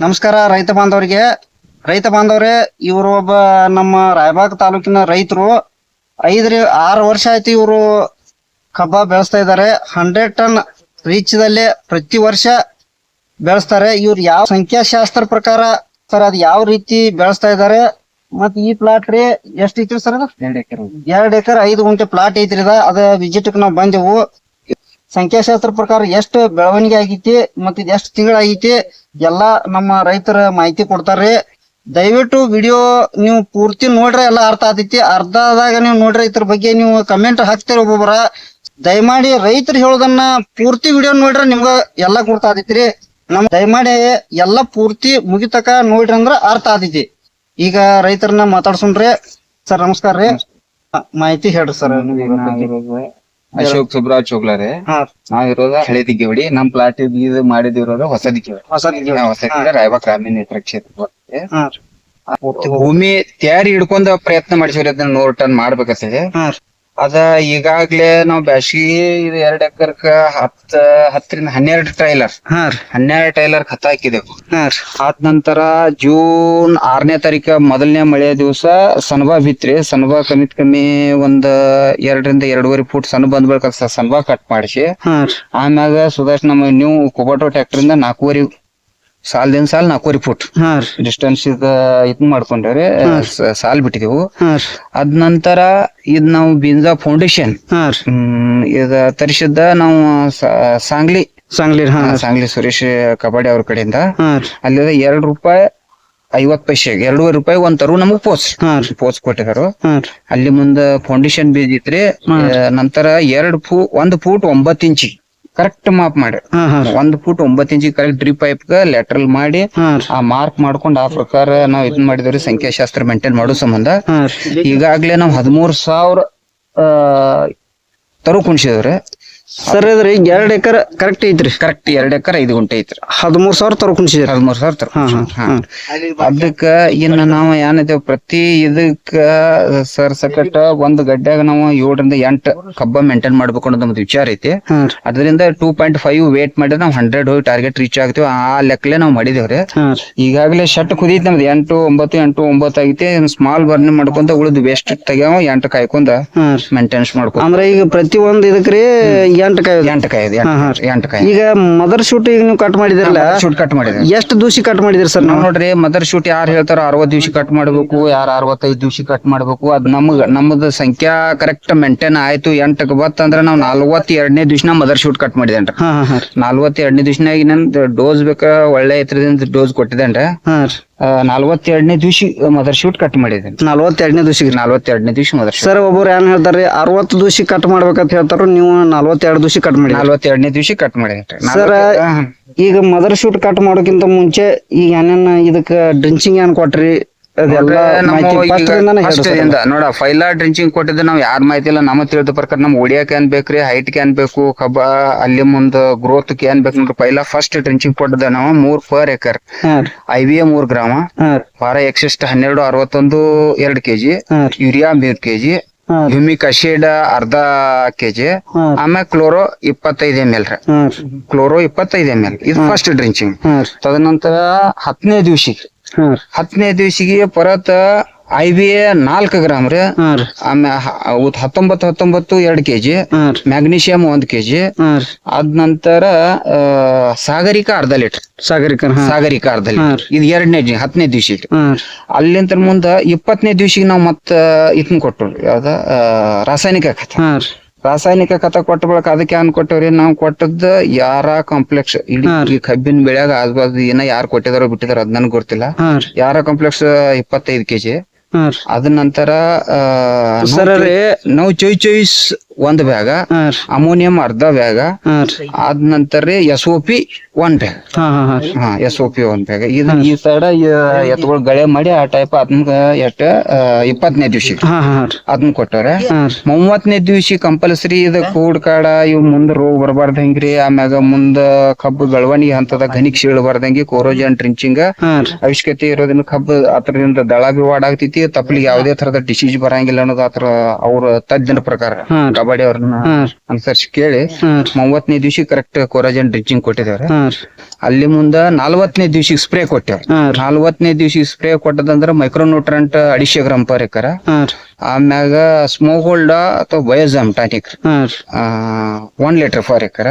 ನಮಸ್ಕಾರ ರೈತ ಬಾಂಧವರಿಗೆ. ರೈತ ಬಾಂಧವ್ರೆ ಇವರು ಒಬ್ಬ ನಮ್ಮ ರಾಯಬಾಗ್ ತಾಲೂಕಿನ ರೈತರು. ಐದ್ರಿ ಆರು ವರ್ಷ ಆಯ್ತು ಇವರು ಕಬ್ಬ ಬೆಳೆಸ್ತಾ ಇದ್ದಾರೆ. ಹಂಡ್ರೆಡ್ ಟನ್ ರೀಚ್ದಲ್ಲಿ ಪ್ರತಿ ವರ್ಷ ಬೆಳೆಸ್ತಾರೆ. ಇವ್ರು ಯಾವ ಸಂಖ್ಯಾಶಾಸ್ತ್ರ ಪ್ರಕಾರ ಸರ್ ಅದ್ ಯಾವ ರೀತಿ ಬೆಳೆಸ್ತಾ ಇದ್ದಾರೆ? ಮತ್ ಈ ಪ್ಲಾಟ್ ರೀ ಎಷ್ಟು ಐತ್ರಿ ಸರ್ ಅದು? ಎರಡ್ ಎಕರೆ. ಐದು ಗುಂಟೆ ಪ್ಲಾಟ್ ಐತ್ರಿ ಅದ ನಾವ್ ನಾವು ಬಂದೆವು. ಸಂಖ್ಯಾಶಾಸ್ತ್ರ ಪ್ರಕಾರ ಎಷ್ಟು ಬೆಳವಣಿಗೆ ಆಗೈತಿ ಮತ್ತ ಇದು ಎಷ್ಟು ತಿಂಗಳಾಗೈತಿ ಎಲ್ಲಾ ನಮ್ಮ ರೈತರ ಮಾಹಿತಿ ಕೊಡ್ತಾರ್ರಿ. ದಯವಿಟ್ಟು ವಿಡಿಯೋ ನೀವು ಪೂರ್ತಿ ನೋಡ್ರೆ ಎಲ್ಲ ಅರ್ಥ ಆತೈತಿ. ಅರ್ಧದಾಗ ನೀವು ನೋಡ್ರಿ ಇದ್ರ ಬಗ್ಗೆ ನೀವು ಕಮೆಂಟ್ ಹಾಕ್ತೀರಿ ಒಬ್ಬೊಬ್ಬರ ದಯಮಾಡಿ ರೈತರು ಹೇಳೋದನ್ನ ಪೂರ್ತಿ ವಿಡಿಯೋ ನೋಡ್ರೆ ನಿಮ್ಗ ಎಲ್ಲಾ ಗೊತ್ತಾತೈತ್ರಿ ನಮ್ ದಯಮಾಡಿ ಎಲ್ಲಾ ಪೂರ್ತಿ ಮುಗಿತಕ ನೋಡ್ರಿ ಅಂದ್ರ ಅರ್ಥ ಆತೈತಿ. ಈಗ ರೈತರನ್ನ ಮಾತಾಡ್ಸೋಣ್ರಿ. ಸರ್ ನಮಸ್ಕಾರ ರೀ. ಮಾಹಿತಿ ಹೇಳ್ರಿ ಸರ್. ಅಶೋಕ್ ಸುಬ್ರಾಜ್ ಚೋಗ್ಲಾರೆ. ನಾವ್ ಇರೋದ ಹಳೆ ದಿಗ್ಗೇವಾಡಿ. ನಮ್ ಪ್ಲಾಟ್ ಇದು ಮಾಡಿದಿರೋದು ಹೊಸ ದಿಗ್ಗೇವಾಡಿ. ಹೊಸ. ಹೊಸ ರಾಯಬಾಗ್ ಗ್ರಾಮೀಣ ಕ್ಷೇತ್ರ ಭೂಮಿ ತಯಾರಿ ಹಿಡ್ಕೊಂಡ ಪ್ರಯತ್ನ ಮಾಡಿಸಿವ್ರಿ ಅದನ್ನ ನೂರ್ ಟನ್ ಮಾಡ್ಬೇಕಂತೇಳಿ. ಅದ ಈಗಾಗ್ಲೇ ನಾವ್ ಬ್ಯಾಸಿಗಿ ಇದು ಎರಡ್ ಎಕರ್ಕ ಹತ್ತ ಹತ್ತರಿಂದ ಹನ್ನೆರಡು ಟ್ರೈಲರ್ ಹಾ ರೀ. ಹನ್ನೆರಡು ಟೈಲರ್ ಖತ ಹಾಕಿದೆವು. ಹಾ ರೀ. ಆದ ನಂತರ ಜೂನ್ ಆರನೇ ತಾರೀಕ ಮೊದಲನೇ ಮಳೆಯ ದಿವಸ ಸನ್ಬಾ ಬಿತ್ರಿ ಸನ್ಬಾ ಕಮಿತ್ ಕಮ್ಮಿ ಒಂದ್ ಎರಡರಿಂದ ಎರಡೂವರೆ ಫೂಟ್ ಸಣ್ಣ ಬಂದ್ ಬಳಿಕ ಸನ್ಬಾ ಕಟ್ ಮಾಡಿಸಿ. ಹಾ ರೀ. ಆಮ್ಯಾಗ ಸುಧಾರ್ಸ್ ನಮ್ಮ ನೀವು ಕುಬಾಟೋ ಟ್ರ್ಯಾಕ್ಟರ್ ಇಂದ ನಾಲ್ಕೂವರೆ ಸಾಲ್ದಿಂದ ಸಾಲ್ ನಾಲ್ಕೂವರೆ ಫುಟ್. ಹಾ ರೀ. ಡಿಸ್ಟೆನ್ಸ್ ಇದ ಇದ್ ಮಾಡ್ಕೊಂಡ್ರಿ ಸಾಲ್ ಬಿಟ್ಟಿದೆವು. ಹಾ ರೀ. ಅದ್ ನಂತರ ಇದ್ ನಾವು ಬೀನ್ಜಾ ಫೌಂಡೇಶನ್ ಹಾ ರೀ. ಹ್ಮ್ ಇದ ತರಿಸಿದ್ದ ನಾವು ಸ- ಸಾಂಗ್ಲಿ. ಸಾಂಗ್ಲಿ ಹಾ ಸಾಂಗ್ಲಿ ಸುರೇಶ್ ಕಬಾಡಿ ಅವ್ರ ಕಡೆಯಿಂದ. ಹಾ ರೀ. ಅಲ್ಲಿ ಎರಡ್ ರೂಪಾಯಿ ಐವತ್ ಪೈಸೆ ಎರಡೂವರೆ ರೂಪಾಯಿ ಒಂದ್ ತರು ನಮಗ್ ಪೋಸ್. ಹಾ ರೀ. ಪೋಸ್ ಕೊಟ್ಟಿದಾರು. ಹಾ ರೀ. ಅಲ್ಲಿ ಮುಂದ ಫೌಂಡೇಶನ್ ಬೀಜ ಇತ್ರಿ ಆ, ನಂತರ ಎರಡ್ ಫೂ ಒಂದ್ ಫೂಟ್ ಒಂಬತ್ ಇಂಚಿ. ಕರೆಕ್ಟ್ ಮಾಪ್ ಮಾಡಿ ಒಂದ್ ಫುಟ್ ಒಂಬತ್ ಇಂಚಿ ಕರೆಕ್ಟ್ ಡ್ರಿಪ್ ಪೈಪ್ ಲೆಟ್ರಲ್ ಮಾಡಿ ಆ ಮಾರ್ಕ್ ಮಾಡ್ಕೊಂಡು ಆ ಪ್ರಕಾರ ನಾವ್ ಇದನ್ ಮಾಡಿದ್ರಿ ಸಂಖ್ಯಾಶಾಸ್ತ್ರ ಮೇಂಟೈನ್ ಮಾಡೋ ಸಂಬಂಧ. ಈಗಾಗ್ಲೇ ನಾವ್ ಹದಿಮೂರ್ ಸಾವಿರ ತರು ಕುಣಿಸಿದ್ರೆ ಸರ್ ಅದ್ರಿ ಎರಡ್ ಎಕರೆ ಕರೆಕ್ಟ್ ಐತ್ರಿ. ಕರೆಕ್ಟ್ ಎರಡ್ ಎಕರೆ ಐದು ಗುಂಟೆ ಐತ್ರಿ. ಹದಿಮೂರ್ ಸಾವಿರ ತರ್ಕೊಂಡ್ಸಿದ್ರಿ ಹದಿಮೂರ್ ಸಾವಿರ ತರು ಅದಕ್ಕ ಇನ್ನ ನಾವು ಏನಿದೇವ್ ಪ್ರತಿ ಇದಕ್ಕ ಸರ್ ಸಕಟ್ ಒಂದ್ ಗಡ್ಡ್ಯಾಗ ನಾವು ಏಳರಿಂದ ಎಂಟ್ ಕಬ್ಬ ಮೇಂಟೈನ್ ಮಾಡ್ಬೇಕು ಅನ್ನೋದು ನಮ್ದು ವಿಚಾರ ಐತಿ. ಅದರಿಂದ ಟೂ ಪಾಯಿಂಟ್ ಫೈವ್ ವೇಟ್ ಮಾಡಿದ್ರೆ ನಾವು ಹಂಡ್ರೆಡ್ ಹೋಗಿ ಟಾರ್ಗೆಟ್ ರೀಚ್ ಆಗ್ತೀವಿ. ಆ ಲೆಕ್ಕಲೆ ನಾವು ಮಾಡಿದೇವ್ರಿ. ಈಗಾಗಲೇ ಶಟ್ ಕುದೀತ್ ನಮ್ದು ಎಂಟು ಒಂಬತ್ತು ಎಂಟು ಒಂಬತ್ತು ಆಗೈತಿ. ಸ್ಮಾಲ್ ಬರ್ನ್ ಮಾಡ್ಕೊಂತ ಉಳಿದು ವೇಸ್ಟ್ ತೆಗ್ಯಾವ ಎಂಟ್ ಕಾಯ್ಕೊಂಡ ಮೇಂಟೆನೆನ್ಸ್ ಮಾಡ್ಕೊ ಅಂದ್ರ ಈಗ ಪ್ರತಿ ಒಂದ್ ಇದಕ್ರಿ ಎಂಟು ಕಾಯಿ ಎಂಟು ಕಾಯಿ. ಎಂಟು ಕಾಯಿ ಈಗ ಮದರ್ ಶೂಟ್ ಈಗ ನೀವು ಕಟ್ ಮಾಡಿದಿರಲ್ಲ? ಶೂಟ್ ಕಟ್ ಮಾಡಿದ್ರಿ ಎಷ್ಟು ದಿವಸ ಕಟ್ ಮಾಡಿದ್ರಿ ಸರ್ ನಾವ್ ನೋಡ್ರಿ ಮದರ್ ಶೂಟ್ ಯಾರು ಹೇಳ್ತಾರೋ ಅರವತ್ತು ದಿವ್ಸ ಕಟ್ ಮಾಡ್ಬೇಕು ಯಾರು ಅರವತ್ತೈದು ದಿವಸ ಕಟ್ ಮಾಡ್ಬೇಕು ಅದು ನಮ್ಗ ನಮ್ಮದು ಸಂಖ್ಯಾ ಕರೆಕ್ಟ್ ಮೇಂಟೈನ್ ಆಯ್ತು ಎಂಟಕ್ಕೆ ಬತ್ತಂದ್ರ ನಾವ್ ನಲ್ವತ್ ಎರಡನೇ ದಿವ್ಸ ಮದರ್ ಶೂಟ್ ಕಟ್ ಮಾಡಿದೇನ್ರಿ. ಹಾ ಹಾ ಹಾ. ರೀ ನಲ್ವತ್ ಎರಡನೇ ದಿವ್ಸನಾಗ ಡೋಸ್ ಬೇಕಾ ಒಳ್ಳೆ ಎತ್ತರದಿಂದ ಡೋಸ್ ಕೊಟ್ಟಿದ್ದೇನ್ರಿ ಹಾ ರೀ. ನಲ್ವತ್ತೆರಡನೇ ದಿವಸ ಮದರ್ ಶೂಟ್ ಕಟ್ ಮಾಡಿದ್ದೀನಿ. ನಲ್ವತ್ತೆರಡನೇ ದಿವಸ ನಲ್ವತ್ತೆರಡನೇ ದಿವಸ ಮದರ್ ಸರ್ ಒಬ್ಬರು ಏನ್ ಹೇಳ್ತಾರ್ರಿ ಅರವತ್ತು ದಿವಸ ಕಟ್ ಮಾಡ್ಬೇಕಂತ ಹೇಳ್ತಾರ ನೀವು ನಲ್ವತ್ತೆರಡು ದಿವಸ ಕಟ್ ಮಾಡಿ ನಲ್ವತ್ತೆರಡನೇ ದಿವಸ ಕಟ್ ಮಾಡಿದ್ರಿ ಸರ್ ಈಗ ಮದರ್ ಶೂಟ್ ಕಟ್ ಮಾಡೋಕ್ಕಿಂತ ಮುಂಚೆ ಈಗ ಏನೇನ ಇದಕ್ಕೆ ಡ್ರಿಂಚಿಂಗ್ ಏನ್ ಕೊಟ್ರಿ? ಅದೆಲ್ಲ ಮಾಹಿತಿ first ದಿಂದಾನೇ ಹೇಳ್ರಿ sir. ನೋಡ ಫೈಲ ಡ್ರಿಂಚಿಂಗ್ ಕೊಟ್ಟಿದ್ದು ನಾವ್ ಯಾರ ಮಾಹಿತಿ ಇಲ್ಲ ನಮ್ಮ ತಿಳಿದ ಪ್ರಕಾರ ನಮ್ ಒಡಿಯಾಕ್ ಏನ್ ಬೇಕ್ರಿ ಹೈಟ್ ಏನ್ ಬೇಕು ಕಬ್ಬ ಅಲ್ಲಿ ಮುಂದ ಗ್ರೋತ್ ಏನ್ ಬೇಕು ನೋಡ್ರಿ ಪೈಲ ಫಸ್ಟ್ ಡ್ರಿಂಚಿಂಗ್ ಕೊಟ್ಟಿದ್ದ ನಾವು ಮೂರ್ ಪರ್ ಎಕರ್ ಹಾ ರೀ. ಐ ವಿ ಎ ಮೂರ್ ಗ್ರಾಮ ಹಾ ರೀ. ವಾರ ಎಕ್ಸಿಸ್ಟ್ ಹನ್ನೆರಡು ಅರವತ್ತೊಂದು ಎರಡ್ ಕೆಜಿ ಹಾ ರೀ. ಯೂರಿಯಾ ಮೂರ್ ಕೆಜಿ ಹಾ ರೀ. ಹ್ಯೂಮಿಕ್ ಅಸಿಡ್ ಅರ್ಧ ಕೆಜಿ ಹಾ ರೀ. ಆಮೇಲೆ ಕ್ಲೋರೋ ಇಪ್ಪತ್ತೈದು ಎಂ ಎಲ್ ರೀ. ಹಾ ರೀ. ಕ್ಲೋರೋ ಇಪ್ಪತ್ತೈದು ಎಂ ಎಲ್ ಇದು ಫಸ್ಟ್ ಡ್ರಿಂಚಿಂಗ್ ಹಾ ರೀ. ತದನಂತರ ಹತ್ತನೇ ದಿವ್ಸಿಗೆ ಹಾ ರೀ. ಹತ್ತನೇ ದಿವಸಿಗೆ ಪರತ ಐ ಬಿ ಎ ನಾಲ್ಕು ಗ್ರಾಮ್ ರೀ. ಹಾ ರೀ. ಆಮೇಲೆ ಹತ್ತೊಂಬತ್ತು ಹತ್ತೊಂಬತ್ತು ಎರಡು ಕೆಜಿ ಜಿ ರೀ. ಮ್ಯಾಗ್ನೀಷಿಯಂ ಒಂದ್ ಕೆಜಿ ಜಿ ರೀ. ಅದ್ ನಂತರ ಆ, ಸಾಗರಿಕ ಅರ್ಧ ಲೀಟರ್. ಸಾಗರಿಕ ಹಾ. ಸಾಗರಿಕ ಅರ್ಧ ಲೀಟರ್. ಇದು ಎರಡನೇ ದಿವಸ ಹತ್ತನೇ ದಿವಸ ಹಾ ರೀ. ಅಲ್ಲಿಂತ ಮುಂದ ಇಪ್ಪತ್ತನೇ ದಿವಸಿಗೆ ನಾವು ಮತ್ತ ಇದನ್ನ ಕೊಟ್ಟು ಯಾವ್ದ ಆ, ರಾಸಾಯನಿಕ ಖತ. ಹಾ ರೀ. ರಾಸಾಯನಿಕ ಖತ ಕೊಟ್ಟ ಬಳಕ ಅದಕ್ಕೆ ಏನ್ ಕೊಟ್ಟವ್ರಿ ನಾವು ಕೊಟ್ಟದ್ದ ಯಾರ ಕಾಂಪ್ಲೆಕ್ಸ್ ಇಡೀ ಕಬ್ಬಿನ ಬೆಳೆಯಾಗ ಆಜು ಏನ ಯಾರು ಕೊಟ್ಟಿದಾರೋ ಬಿಟ್ಟಿದಾರ ಅದ್ ನನ್ಗೆ ಗೊತ್ತಿಲ್ಲ. ಯಾರ ಕಾಂಪ್ಲೆಕ್ಸ್ ಇಪ್ಪತ್ತೈದು ಕೆಜಿ. ಅದ ನಂತರ ನಾವು ಚೊಯ್ ಚೊಯ್ಸ್ ಒಂದ್ ಬ್ಯಾಗ ಅಮೋನಿಯಂ ಅರ್ಧ ಬ್ಯಾಗ ಆದ ಅದ ನಂತರ ಎಸ್ ಒ ಪಿ ಒಂದ್ ಬ್ಯಾಗ್. ಹಾ ಎಸ್ ಒ ಪಿ ಒಂದ್ ಬ್ಯಾಗ್. ಇದು ಈ ಸೈಡ್ ಎತ್ಗಳು ಗಳೆ ಮಾಡಿ ಆ ಟೈಪ್ ಅದನ್ನ ಎಷ್ಟ ಇಪ್ಪತ್ತನೇ ದಿವಸ. ಅದನ್ನ ಕೊಟ್ಟವ್ರೆ. ಮೂವತ್ತನೇ ದಿವ್ಸ ಕಂಪಲ್ಸರಿ ಇದ ಕೂಡ್ ಕಾಡ ಇವ್ ಮುಂದ ರೋಗ ಬರಬಾರ್ದ ಹೆಂಗ್ರಿ ಆಮ್ಯಾಗ ಮುಂದ ಕಬ್ಬು ಬೆಳವಣಿಗೆ ಹಂತದ ಘನಿಕ್ ಸೀಳಬಾರ್ದಂಗಿ ಕೋರೋಜನ್ ಟ್ರಿಂಚಿಂಗ್ ಅವಶ್ಯಕತೆ ಇರೋದ್ರಿಂದ ಕಬ್ಬು ಅದರಿಂದ ದಳ ಬಿವಾಡ ಆಗ್ತೈತಿ. ತಪ್ಪಲಿಗೆ ಯಾವುದೇ ತರದ ಡಿಸೀಸ್ ಬರಂಗಿಲ್ಲ ಅನ್ನೋದು ಆತರ ಅವ್ರ ತಜ್ಞರ ಪ್ರಕಾರ. ಕಬಡ್ಡಿ ಅವ್ರನ್ನ ಅನುಸರಿಸಿ ಕೇಳಿ ಮೂವತ್ತನೇ ದಿವ್ಸ ಕರೆಕ್ಟ್ ಕೊರಾಜನ್ ಡ್ರಿಚಿಂಗ್ ಕೊಟ್ಟಿದ್ದಾರೆ. ಹಾ ಅಲ್ಲಿ ಮುಂದ ನಾಲ್ವತ್ತನೇ ದಿವ್ಸ ಸ್ಪ್ರೇ ಕೊಟ್ಟೇವ್ರಿ ನಾಲ್ವತ್ತನೇ ದಿವ್ಸ ಸ್ಪ್ರೇ ಕೊಟ್ಟದಂದ್ರ ಮೈಕ್ರೋನ್ಯೂಟ್ರಂಟ್ ಅಡಿಶೆ ಗ್ರಾಮ್ ಪರ್ ಎಕರ ಆಮ್ಯಾಗ ಸ್ಮೋಕ್ ಹೋಲ್ಡ ಅಥವಾ Biozyme tonic one litre for ಎಕರ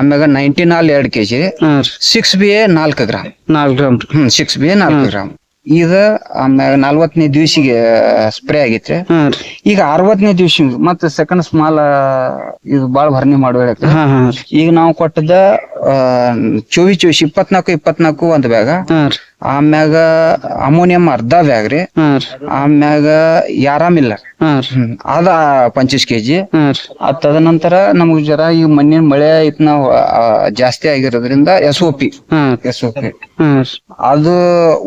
ಆಮ್ಯಾಗ ನೈಂಟಿ ನಾಲ್ ಎರಡ್ ಕೆಜಿ. ಸಿಕ್ಸ್ ಬಿ ಎ ನಾಲ್ಕು ಗ್ರಾಮ್ ನಾಲ್ಕು ಗ್ರಾಮ್. ಸಿಕ್ಸ್ ಬಿ ಎ ನಾಲ್ಕು ಗ್ರಾಮ್ ಈಗ ಆಮ್ಯಾಗ ನಲ್ವತ್ತನೇ ದಿವ್ಸಿಗೆ ಸ್ಪ್ರೇ ಆಗೈತ್ರಿ. ಈಗ ಅರವತ್ತನೇ ದಿವ್ಸ ಮತ್ತೆ ಸೆಕೆಂಡ್ ಸ್ಮಾಲ್ ಇದು ಬಾಳ ಭರಣಿ ಮಾಡುವ ಈಗ ನಾವು ಕೊಟ್ಟದ ಚೋವಿಸ್ ಚೋವಿಸ್ ಇಪ್ಪತ್ನಾಲ್ಕು ಇಪ್ಪತ್ನಾಲ್ಕು ಒಂದ್ ಬ್ಯಾಗ. ಆಮ್ಯಾಗ ಅಮೋನಿಯಂ ಅರ್ಧ ಬ್ಯಾಗ್ ರೀ. ಆಮ್ಯಾಗ ಯಾರಾಮಿಲ್ಲ ಅದ ಪಂಚಸ್ ಕೆಜಿ. ತದನಂತರ ನಮಗ್ ಜರ ಈ ಮಣ್ಣಿನ ಮಳೆ ಇದ್ನ ಜಾಸ್ತಿ ಆಗಿರೋದ್ರಿಂದ S O P S O P ಅದು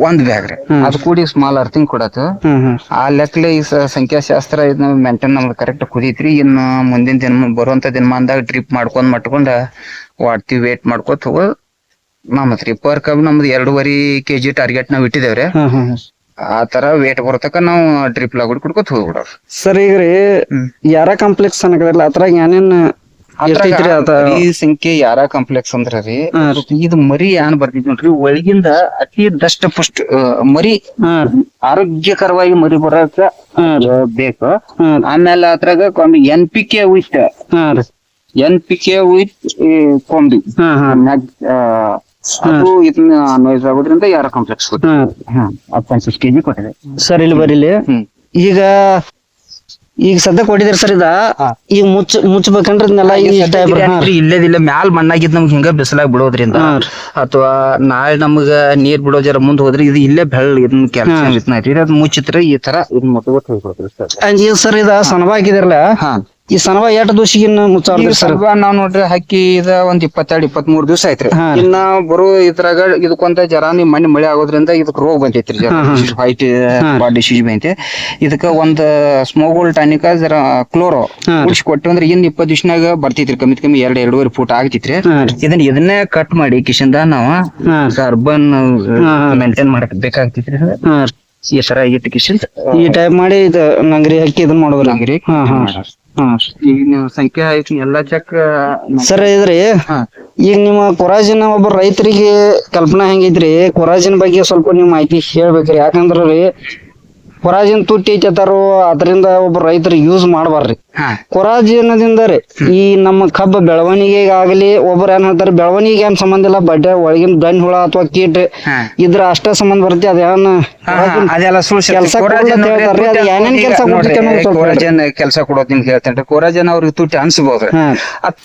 ಒಂದ್ ಬ್ಯಾಗ್ ರೀ. ಅದು ಕೂಡಿ ಸ್ಮಾಲ್ ಅರ್ಥಿಂಗ್ ಹಾ ಆ ಲೆಕ್ಕಲೆ ಈ ಸಂಖ್ಯಾಶಾಸ್ತ್ರ ಇದನ್ನ ಮೇಂಟೈನ್ ನಮ್ಗೆ ಕರೆಕ್ಟ್ ಕುದೀತ್ರಿ. ಇನ್ನು ಮುಂದಿನ ದಿನ ಬರುವಂತ ದಿನಮಾನದಾಗ ಡ್ರಿಪ್ ಮಾಡ್ಕೊಂಡ್ ಮಟ್ಕೊಂಡ ವಾಡ್ತಿವಿ ವೇಟ್ ಮಾಡ್ಕೋತ ಹೋಗೋದು ಮಾಮತ್ರಿ ಪರ್ ಕಬ್ ನಮ್ದು ಎರಡೂವರೆ ಕೆಜಿ ಟಾರ್ಗೆಟ್ ನಾವ್ ಹಾ ಆ ತರ ವೇಟ್ ಬರತಕ್ಕ ನಾವು ಡ್ರಿಪ್ ಲಾಗುಡ್ ಕುಡ್ಕೊತ ಹೋಗ್ಬಿಡೋರು ಸರ್ ಈಗ ರೀ ಯಾರ ಕಾಂಪ್ಲೆಕ್ಸ್ ಅನ್ನಕದ್ರಲ್ಲ ಅದ್ರಾಗ ಏನೇನ್ ಈ ಸಂಖ್ಯೆ ಯಾರ ಕಾಂಪ್ಲೆಕ್ಸ್ ಅಂದ್ರ ರೀ. ಇದು ಮರಿ ಏನ್ ಬರ್ತಿದ್ ನೋಡ್ರಿ ಒಳಗಿಂದ ಅತಿ ದಷ್ಟ ಪುಷ್ಟ ಮರಿ ಆರೋಗ್ಯಕರವಾಗಿ ಮರಿ ಬರಕ ಬೇಕು. ಆಮೇಲೆ ಅದ್ರಾಗ ಎನ್ ಪಿ ಕೆ ವಿತ್ ಹಾ ರೀ ಎನ್ ಪಿ ಕೆ ವಿತ್ ಕೊಂಬಿ ಅದು ಇದನ್ನ ನೋಯ್ಸ್ ಆಗೋದ್ರಿಂದ ಯಾರ ಕಾಂಪ್ಲೆಕ್ಸ್ ಹಾ. ಪಂಚಸ್ ಕೆಜಿ ಕೊಟ್ಟಿದೆ. ಸರ್ ಇಲ್ಲಿ ಬರೀಲಿ. ಈಗ ಈಗ ಸದ್ಯ ಕೊಟ್ಟಿದ್ರಿ ಸರ್ ಇದ. ಈಗ ಮುಚ್ಚ ಮುಚ್ಚಬೇಕಂದ್ರ ಇದನ್ನೆಲ್ಲ ಇಲ್ಲೇದಿಲ್ಲ ಮ್ಯಾಲ್ ಮಣ್ಣಾಗಿದ್ ನಮ್ಗೆ ಹಿಂಗ ಬಿಸಿಲಾಗಿ ಬಿಡೋದ್ರಿಂದ. ಅಥವಾ ನಾಳೆ ನಮ್ಗ ನೀರ್ ಬಿಡೋ ಜರ ಮುಂದ್ ಹೋದ್ರೆ ಇದು ಇಲ್ಲೇ ಬೆಳ್ಳ ಇದನ್ನ ಕೆಲಸ ಮುಚ್ಚಿತ್ರ ಈ ತರ ಇದನ್ನ ಮುಟ್ಟಬೇಕು ಸರ್. ಈಗ ಸರ್ ಇದ ಹಾ. ಈ ಸನವ ಎಷ್ಟು ದೋಷಿಗಿನ್ನ ಮುಚ್ಚಾವ್ರಿ ಈಗ ಸರ್. ನಾವ್ ನೋಡ್ರಿ ಹಕ್ಕಿ ಇದ ಒಂದ್ ಇಪ್ಪತ್ತೆರಡು ಇಪ್ಪತ್ತ್ ಮೂರ್ ದಿವಸ ಐತ್ರಿ ಇನ್ನ ಬರೋ ಇದ್ರಾಗ ಇದಕ್ಕೊಂದ ಜರ ನಿಮ್ ಮಣ್ಣಿ ಮಳೆ ಆಗೋದ್ರಿಂದ ಇದಕ್ ರೋಗ ಹಾ. ವೈಟ್ ಬಾಡಿ ಶೀಜ್ ಬಂತೆ ಇದಕ್ಕ ಒಂದ್ ಸ್ಮೋಗೋಲ್ ಟಾನಿಕ ಜರ ಕ್ಲೋರೋ ಉಳಿಸಿ ಕೊಟ್ಟು ಅಂದ್ರೆ ಇನ್ ಇಪ್ಪತ್ ದಿವಸನಾಗ ಬರ್ತೈತ್ರಿ. ಕಮ್ಮಿ ಕಮ್ಮಿ ಎರಡ್ ಎರಡೂವರೆ ಫೂಟ್ ಆಗ್ತೈತ್ರಿ. ಇದನ್ನ ಇದನ್ನೇ ಕಟ್ ಮಾಡಿ ಕಿಶನ್ದ ನಾವ ಹಾ. ಮೇಂಟೈನ್ ಮಾಡಕ್ ಬೇಕಾಗ್ತೈತ್ರಿ ಈ ತರ ಇಟ್ಟು ಕಿಶನ್ ಈ ಟೈಪ್ ಮಾಡಿ ಇದು ನಂಗ್ರಿ ಹಾಕಿ ಇದನ್ನ ಮಾಡೋದ್ರಿ. ಹಾ ಹಾ. ಹಾ ಈಗ ನೀವು ಸಂಖ್ಯೆ ಎಲ್ಲಾ ಚೆಕ್ ಸರ್ ಇದ್ರಿ ಈಗ ನಿಮ್ಮ ಕೊರಾಜಿನ ಒಬ್ಬ ರೈತರಿಗೆ ಕಲ್ಪನಾ ಹೆಂಗೈತ್ರಿ ಕೊರಾಜಿನ ಬಗ್ಗೆ ಸ್ವಲ್ಪ ನೀವು ಮಾಹಿತಿ ಹೇಳ್ಬೇಕ್ರಿ. ಯಾಕಂದ್ರ ರೀ ಕೊರಾಜಿನ ತುಟ್ಟಿ ಐತಾರೋ ಅದರಿಂದ ಒಬ್ಬ ರೈತರಿಗೆ ಯೂಸ್ ಮಾಡಬಾರ್ರಿ. ಕೊರಾಜಿನದಿಂದ ರೀ ಈ ನಮ್ಮ ಕಬ್ಬ ಬೆಳವಣಿಗೆಗೆ ಆಗಲಿ ಒಬ್ರು ಏನ್ ಹೇಳ್ತಾರೆ ಬೆಳವಣಿಗೆ ಏನ್ ಸಂಬಂಧ ಇಲ್ಲ ಬಡ್ಡೆ ಒಳಗಿನ ಗಂಡ್ ಹುಳ ಅಥವಾ ಕೀಟ ಇದ್ರ ಅಷ್ಟೇ ಸಂಬಂಧ ಬರುತ್ತೆ ಅದೇನ್ ಅದೆಲ್ಲ. ಕೆಲ್ಸ ಕೋರಾಜನ್ ಕೊಡೋದ್ ನಿಮ್ಗೆ ಹೇಳ್ತೇನೆ ಕೊರಾಜನ್ ಅವ್ರಿಗೆ ತುಟ್ಟಿ ಅದ್-